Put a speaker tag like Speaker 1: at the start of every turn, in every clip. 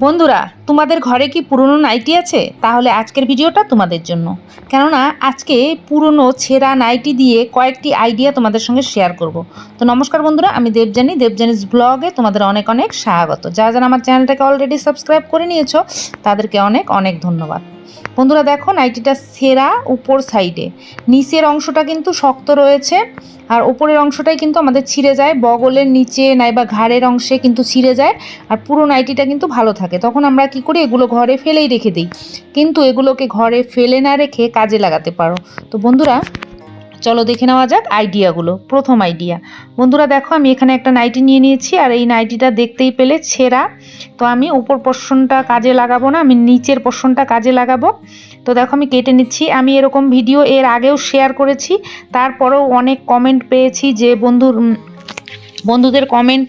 Speaker 1: বন্ধুরা, তোমাদের ঘরে কি পুরনো নাইটি আছে? তাহলে আজকের ভিডিওটা তোমাদের জন্য। কেননা, আজকে পুরনো, ছেঁড়া নাইটি দিয়ে কয়েকটি আইডিয়া তোমাদের সঙ্গে শেয়ার করব। তো নমস্কার বন্ধুরা, আমি দেবজানি দেবজানিস ব্লগে তোমাদের অনেক অনেক স্বাগত। যারা যারা আমার চ্যানেলটাকে অলরেডি সাবস্ক্রাইব করে নিয়েছো, তাদেরকে অনেক অনেক ধন্যবাদ। বন্ধুরা দেখো, নাইটিটা সেরা উপর সাইডে। নিচের অংশটা কিন্তু শক্ত রয়েছে, আর ওপরের অংশটাই কিন্তু আমাদের ছিঁড়ে যায়। বগলের নিচে নাইবা ঘাড়ের অংশে কিন্তু ছিঁড়ে যায়, আর পুরো নাইটিটা কিন্তু ভালো থাকে। তখন আমরা কি করি, এগুলো ঘরে ফেলেই রেখে দিই। কিন্তু এগুলোকে ঘরে ফেলে না রেখে কাজে লাগাতে পারো। তো বন্ধুরা চলো দেখে নেওয়া যাক আইডিয়াগুলো প্রথম আইডিয়া বন্ধুরা দেখো, আমি এখানে একটা নাইটি নিয়ে নিয়েছি, আর এই নাইটিটা দেখতেই পেলে ছেঁড়া। তো আমি উপর পোর্শনটা কাজে লাগাবো না, আমি নিচের পোর্শনটা কাজে লাগাবো। তো দেখো, আমি কেটে নিচ্ছি। আমি এরকম ভিডিও এর আগেও শেয়ার করেছি, তারপরেও অনেক কমেন্ট পেয়েছি যে বন্ধুর বন্ধুদের কমেন্ট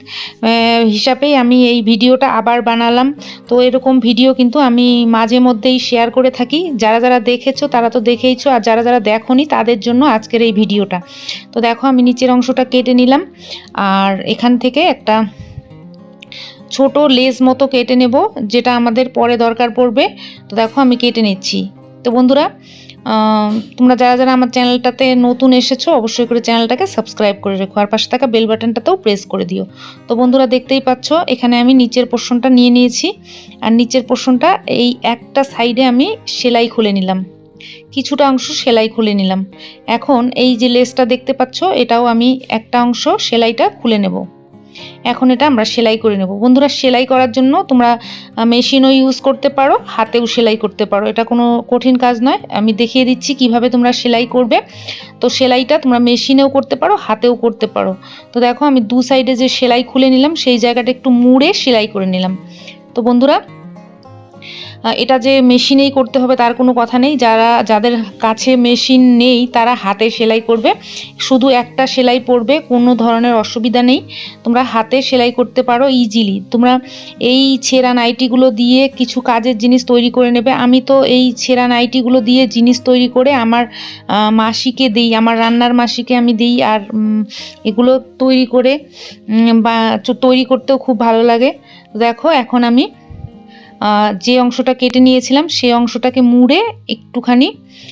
Speaker 1: হিসাবেই আমি এই ভিডিওটা আবার বানালাম। তো এরকম ভিডিও কিন্তু আমি মাঝে মধ্যেই শেয়ার করে থাকি। যারা যারা দেখেছ তারা তো দেখেইছো, আর যারা যারা দেখোনি তাদের জন্য আজকের এই ভিডিওটা। তো দেখো আমি নিচের অংশটা কেটে নিলাম, আর এখান থেকে একটা ছোট লেজ মতো কেটে নেব, যেটা আমাদের পরে দরকার পড়বে। তো দেখো আমি কেটে নিচ্ছি। তো বন্ধুরা তোমরা যারা যারা আমার চ্যানেলটাতে নতুন এসেছ, অবশ্যই করে চ্যানেলটাকে সাবস্ক্রাইব করে রেখো। আর পাশে থাকা বেল বাটনটাতেও প্রেস করে দিও। তো বন্ধুরা দেখতেই পাচ্ছ, এখানে আমি নিচের পোর্শনটা নিয়ে নিয়েছি। আর নিচের পোর্শনটা এই একটা সাইডে আমি সেলাই খুলে নিলাম। কিছুটা অংশ সেলাই খুলে নিলাম। এখন এই যে লেসটা দেখতে পাচ্ছ, এটাও আমি একটা অংশ সেলাইটা খুলে নেব। এখন এটা আমরা সেলাই করে নেব। বন্ধুরা, সেলাই করার জন্য তোমরা মেশিনও ইউজ করতে পারো, হাতেও সেলাই করতে পারো। এটা কোনো কঠিন কাজ নয়। আমি দেখিয়ে দিচ্ছি কীভাবে তোমরা সেলাই করবে। তো সেলাইটা তোমরা মেশিনেও করতে পারো, হাতেও করতে পারো। তো দেখো, আমি দু সাইডে যে সেলাই খুলে নিলাম, সেই জায়গাটা একটু মুড়ে সেলাই করে নিলাম। তো বন্ধুরা এটা যে মেশিনেই করতে হবে তার কোনো কথা নেই। যারা, যাদের কাছে মেশিন নেই, তারা হাতে সেলাই করবে। শুধু একটা সেলাই পড়বে কোনো ধরনের অসুবিধা নেই। তোমরা হাতে সেলাই করতে পারো ইজিলি তোমরা এই ছেঁড়া নাইটিগুলো দিয়ে কিছু কাজের জিনিস তৈরি করে নেবে। আমি তো এই ছেঁড়া নাইটিগুলো দিয়ে জিনিস তৈরি করে আমার মাসিকে দিই, আমার রান্নার মাসিকে আমি দিই আর এগুলো তৈরি করে বা তৈরি করতেও খুব ভালো লাগে। দেখো, এখন আমি যে অংশটা কেটে নিয়েছিলাম, সেই অংশটাকে মুড়ে একটুখানি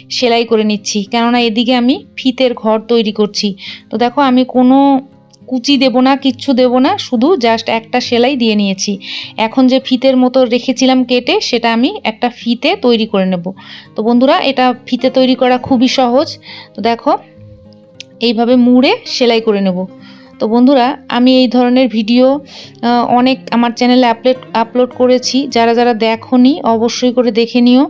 Speaker 1: সেলাই করে নিচ্ছি। কেননা এদিকে আমি ফিতের ঘর তৈরি করছি। তো দেখো, আমি কোনো কুচি দেব না, কিচ্ছু দেব না, শুধু জাস্ট একটা সেলাই দিয়ে নিয়েছি। এখন যে ফিতের মতো রেখেছিলাম কেটে, সেটা আমি একটা ফিতে তৈরি করে নেব। তো বন্ধুরা, এটা ফিতে তৈরি করা খুবই সহজ। তো দেখো, এইভাবে মুড়ে সেলাই করে নেব। তো বন্ধুরা, আমি এই ধরনের ভিডিও অনেক আমার চ্যানেলে আপলোড আপলোড করেছি। যারা যারা দেখোনি, অবশ্যই করে দেখে নিও।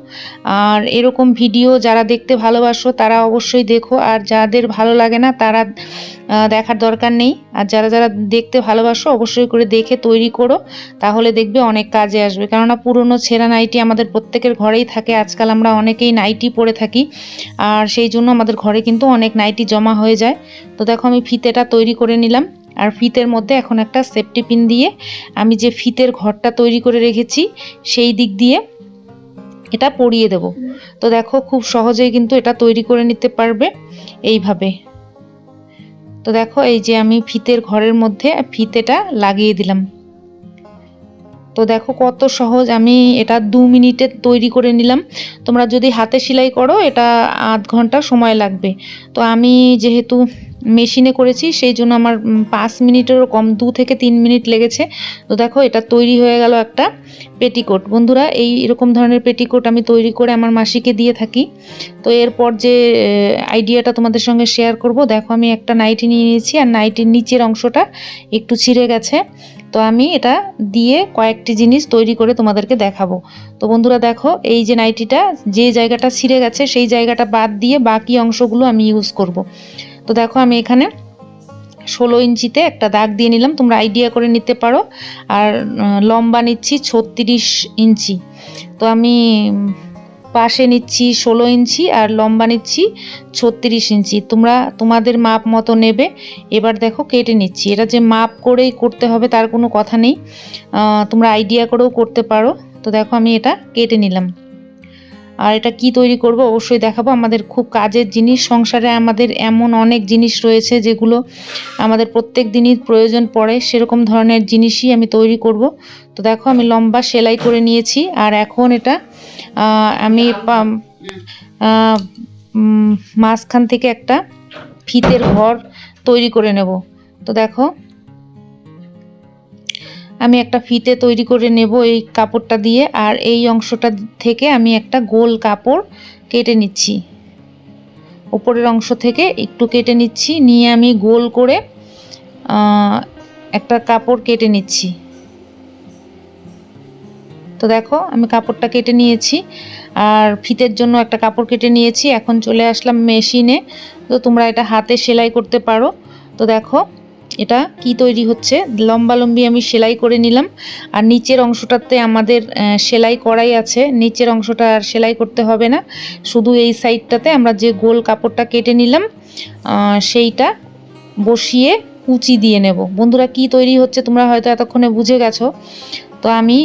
Speaker 1: আর এরকম ভিডিও যারা দেখতে ভালোবাসো, তারা অবশ্যই দেখো। আর যাদের ভালো লাগে না, তারা দেখার দরকার নেই। আর যারা যারা দেখতে ভালোবাসো, অবশ্যই করে দেখে তৈরি করো। তাহলে দেখবে অনেক কাজে আসবে। কেননা, পুরনো ছেঁড়া নাইটি আমাদের প্রত্যেকের ঘরেই থাকে। আজকাল আমরা অনেকেই নাইটি পরে থাকি। আর সেই জন্য আমাদের ঘরে কিন্তু অনেক নাইটি জমা হয়ে যায়। তো দেখো, আমি ফিতেটা তৈরি করে নিলাম। আর ফিতের মধ্যে এখন একটা সেফটি পিন দিয়ে আমি যে ফিতের ঘরটা তৈরি করে রেখেছি, সেই দিক দিয়ে এটা পরিয়ে দেব। তো দেখো খুব সহজেই কিন্তু এটা তৈরি করে নিতে পারবে এইভাবে। তো দেখো এই যে আমি ফিতের ঘরের মধ্যে ফিতেটা লাগিয়ে দিলাম। তো দেখো কত সহজ আমি এটা দু মিনিটে তৈরি করে নিলাম। তোমরা যদি হাতে সেলাই করো, এটা আধ ঘণ্টা সময় লাগবে। তো আমি যেহেতু মেশিনে করেছি, সেই জন্য আমার পাঁচ মিনিটেরও কম, দু থেকে তিন মিনিট লেগেছে। তো দেখো, এটা তৈরি হয়ে গেল একটা পেটিকোট। বন্ধুরা, এই এরকম ধরনের পেটিকোট আমি তৈরি করে আমার মাসিকে দিয়ে থাকি। তো এরপর যে আইডিয়াটা তোমাদের সঙ্গে শেয়ার করব, দেখো আমি একটা নাইটি নিয়ে নিয়েছি, আর নাইটির নিচের অংশটা একটু ছিঁড়ে গেছে। তো আমি এটা দিয়ে কয়েকটি জিনিস তৈরি করে তোমাদেরকে দেখাবো। তো বন্ধুরা, দেখো, এই যে নাইটিটা যে জায়গাটা ছিঁড়ে গেছে, সেই জায়গাটা বাদ দিয়ে বাকি অংশগুলো আমি ইউজ করব। তো দেখো আমি এখানে ষোলো ইঞ্চিতে একটা দাগ দিয়ে নিলাম, তোমরা আইডিয়া করে নিতে পারো। আর লম্বা নিচ্ছি ছত্রিশ ইঞ্চি। তো আমি পাশে নিচ্ছি ষোলো ইঞ্চি আর লম্বা নিচ্ছি ছত্রিশ ইঞ্চি। তোমরা, তোমাদের মাপ মতো নেবে। এবার দেখো কেটে নিচ্ছি। এটা যে মাপ করেই করতে হবে তার কোনো কথা নেই। তোমরা আইডিয়া করেও করতে পারো। তো দেখো আমি এটা কেটে নিলাম। আর এটা কি তৈরি করব অবশ্যই দেখাবো। আমাদের খুব কাজের জিনিস, সংসারে আমাদের এমন অনেক জিনিস রয়েছে যেগুলো আমাদের প্রত্যেক দিনই প্রয়োজন পড়ে, সেরকম ধরনের জিনিসই আমি তৈরি করব। তো দেখো, আমি লম্বা সেলাই করে নিয়েছি আর এখন এটা আমি মাঝখান থেকে একটা ফিতের ঘর তৈরি করে নেব। তো দেখো আমি একটা ফিতে তৈরি করে নেব এই কাপড়টা দিয়ে, আর এই অংশটা থেকে আমি একটা গোল কাপড় কেটে নিচ্ছি। ওপরের অংশ থেকে একটু কেটে নিচ্ছি, নিয়ে আমি গোল করে একটা কাপড় কেটে নিচ্ছি। তো দেখো, আমি কাপড়টা কেটে নিয়েছি, আর ফিতের জন্য একটা কাপড় কেটে নিয়েছি। এখন চলে আসলাম মেশিনে। তো তোমরা এটা হাতে সেলাই করতে পারো। তো দেখো এটা কি তৈরি হচ্ছে? লম্বা লম্বি আমি সেলাই করে নিলাম। আর নিচের অংশটাতে আমাদের সেলাই করাই আছে। নিচের অংশটা আর সেলাই করতে হবে না। শুধু এই সাইডটাতে আমরা যে গোল কাপড়টা কেটে নিলাম সেইটা বসিয়ে কুচি দিয়ে নেব। বন্ধুরা, কি তৈরি হচ্ছে তোমরা হয়তো এতক্ষণে বুঝে গেছো। তো আমি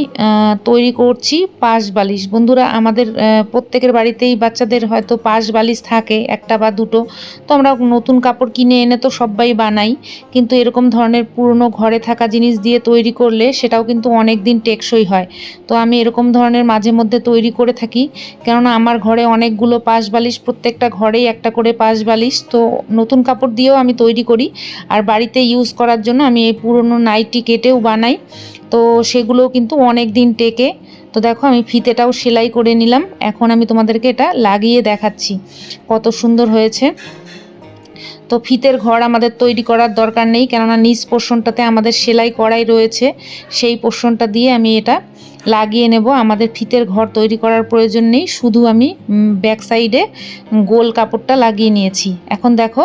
Speaker 1: তৈরি করছি পাশ বালিশ। বন্ধুরা, আমাদের প্রত্যেকের বাড়িতেই বাচ্চাদের হয়তো পাশ বালিশ থাকে, একটা বা দুটো। তো আমরা নতুন কাপড় কিনে এনে তো সবাই বানাই। কিন্তু এরকম ধরনের পুরনো ঘরে থাকা জিনিস দিয়ে তৈরি করলে সেটাও কিন্তু অনেক দিন টেকসই হয়। তো আমি এরকম ধরনের মাঝে মধ্যে তৈরি করে থাকি। কেননা, আমার ঘরে অনেকগুলো পাশ বালিশ, প্রত্যেকটা ঘরেই একটা করে পাশ বালিশ। তো নতুন কাপড় দিয়েও আমি তৈরি করি। আর বাড়িতে ইউজ করার জন্য আমি এই পুরনো নাইটি কেটেও বানাই। তো সেগুলোও কিন্তু অনেক দিন টেকে। তো দেখো, আমি ফিতেটাও সেলাই করে নিলাম। এখন আমি তোমাদেরকে এটা লাগিয়ে দেখাচ্ছি কত সুন্দর হয়েছে। তো ফিতের ঘর আমাদের তৈরি করার দরকার নেই, কেননা নিচ পোর্শনটাতে আমাদের সেলাই করাই রয়েছে। সেই পোর্শনটা দিয়ে আমি এটা লাগিয়ে নেব। আমাদের ফিতের ঘর তৈরি করার প্রয়োজন নেই, শুধু আমি ব্যাক সাইডে গোল কাপড়টা লাগিয়ে নিয়েছি। এখন দেখো,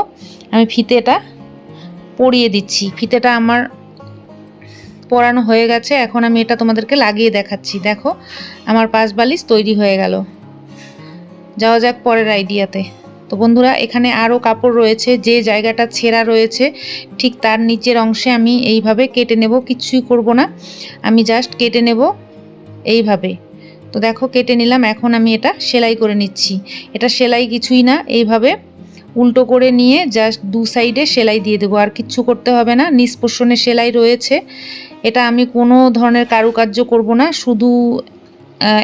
Speaker 1: আমি ফিতেটা পরিয়ে দিচ্ছি। ফিতেটা আমার পরানো হয়ে গেছে, এখন আমি এটা তোমাদেরকে লাগিয়ে দেখাচ্ছি। দেখো, আমার পাশ বালিশ তৈরি হয়ে গেল। যাওয়া যাক পরের আইডিয়াতে। তো বন্ধুরা, এখানে আরও কাপড় রয়েছে, যে জায়গাটা ছেঁড়া রয়েছে, ঠিক তার নিচের অংশে আমি এইভাবে কেটে নেব, কিছুই করব না। আমি জাস্ট কেটে নেব এইভাবে। তো দেখো, কেটে নিলাম, এখন আমি এটা সেলাই করে নিচ্ছি। এটা সেলাই কিছুই না, এইভাবে উল্টো করে নিয়ে জাস্ট দু সাইডে সেলাই দিয়ে দেবো। আর কিচ্ছু করতে হবে না, নিষ্পোষণে পোষণে সেলাই রয়েছে। এটা আমি কোনো ধরনের কারুকার্য করব না, শুধু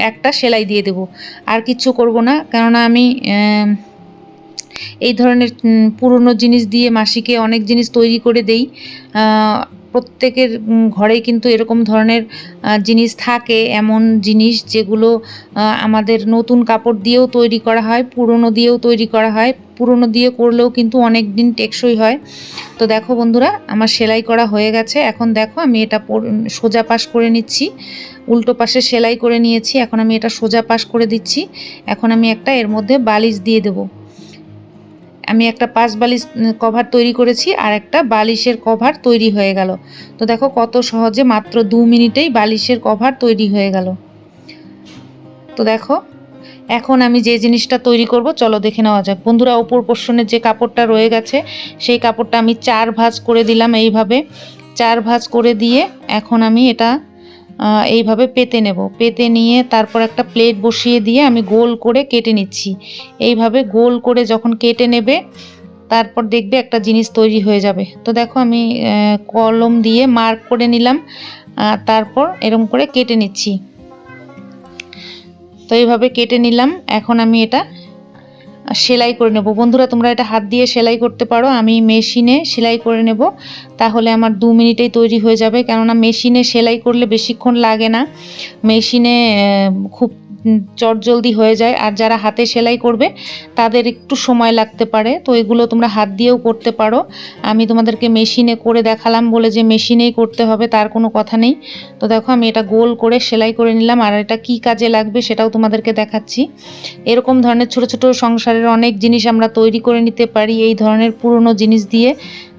Speaker 1: একটা সেলাই দিয়ে দেব। আর কিচ্ছু করব না, কেননা আমি এই ধরনের পুরনো জিনিস দিয়ে মাসিকে অনেক জিনিস তৈরি করে দেই। প্রত্যেকের ঘরেই কিন্তু এরকম ধরনের জিনিস থাকে। এমন জিনিস যেগুলো আমাদের নতুন কাপড় দিয়েও তৈরি করা হয়, পুরনো দিয়েও তৈরি করা হয়। পুরনো দিয়ে করলেও কিন্তু অনেক দিন টেকসই হয়। তো দেখো বন্ধুরা, আমার সেলাই করা হয়ে গেছে। এখন দেখো আমি এটা সোজা পাশ করে নিচ্ছি। উল্টো পাশে সেলাই করে নিয়েছি। এখন আমি এটা সোজা পাশ করে দিচ্ছি। এখন আমি একটা এর মধ্যে বালিশ দিয়ে দেবো। আমি একটা পাঁচ বালিশ কভার তৈরি করেছি আর একটা বালিশের কভার তৈরি হয়ে গেল। তো দেখো কত সহজে মাত্র দু মিনিটেই বালিশের কভার তৈরি হয়ে গেল। তো দেখো, এখন আমি যে জিনিসটা তৈরি করব, চলো দেখে নেওয়া যাক। বন্ধুরা, ওপর পোর্শনের যে কাপড়টা রয়ে গেছে, সেই কাপড়টা আমি চার ভাঁজ করে দিলাম এইভাবে। চার ভাঁজ করে দিয়ে এখন আমি এটা এইভাবে পেতে নেব। পেতে নিয়ে তারপর একটা প্লেট বসিয়ে দিয়ে আমি গোল করে কেটে নিচ্ছি। এইভাবে গোল করে যখন কেটে নেবে, তারপর দেখবে একটা জিনিস তৈরি হয়ে যাবে। তো দেখো আমি কলম দিয়ে মার্ক করে নিলাম তারপর এরম করে কেটে নিচ্ছি। তো এইভাবে কেটে নিলাম। এখন আমি এটা সেলাই করে নেব। বন্ধুরা, তোমরা এটা হাত দিয়ে সেলাই করতে পারো। আমি মেশিনে সেলাই করে নেব। তাহলে আমার দু মিনিটেই তৈরি হয়ে যাবে। কেননা মেশিনে সেলাই করলে বেশিক্ষণ লাগে না। মেশিনে খুব চটজলদি হয়ে যায় আর যারা হাতে সেলাই করবে, তাদের একটু সময় লাগতে পারে। তো এগুলো তোমরা হাত দিয়েও করতে পারো। আমি তোমাদেরকে মেশিনে করে দেখালাম বলে যে মেশিনেই করতে হবে, তার কোনো কথা নেই। তো দেখো আমি এটা গোল করে সেলাই করে নিলাম আর এটা কি কাজে লাগবে সেটাও তোমাদেরকে দেখাচ্ছি। এরকম ধরনের ছোট ছোট সংসারের অনেক জিনিস আমরা তৈরি করে নিতে পারি এই ধরনের পুরনো জিনিস দিয়ে।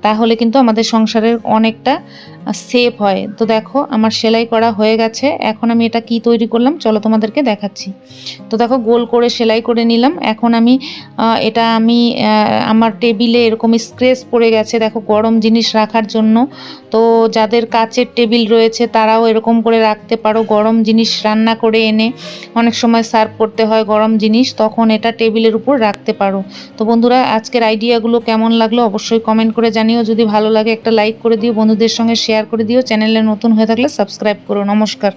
Speaker 1: তাহলে কিন্তু আমাদের সংসারের অনেকটা সেফ হয়। তো দেখো, আমার সেলাই করা হয়ে গেছে। এখন আমি এটা কি তৈরি করলাম? চলো তোমাদেরকে দেখাচ্ছি। তো দেখো, গোল করে সেলাই করে নিলাম। এখন আমি এটা আমি আমার টেবিলে এরকম স্ক্রেচ পড়ে গেছে। দেখো, গরম জিনিস রাখার জন্য। তো যাদের কাচের টেবিল রয়েছে, তারাও এরকম করে রাখতে পারো। গরম জিনিস রান্না করে এনে অনেক সময় সার্ভ করতে হয় গরম জিনিস। তখন এটা টেবিলের উপর রাখতে পারো। তো বন্ধুরা, আজকের আইডিয়াগুলো কেমন লাগল? অবশ্যই কমেন্ট করে জানিও। যদি ভালো লাগে, একটা লাইক করে দিও। বন্ধুদের সঙ্গে শেয়ার করে দিও চ্যানেলে নতুন হয়ে থাকলে সাবস্ক্রাইব করো। নমস্কার।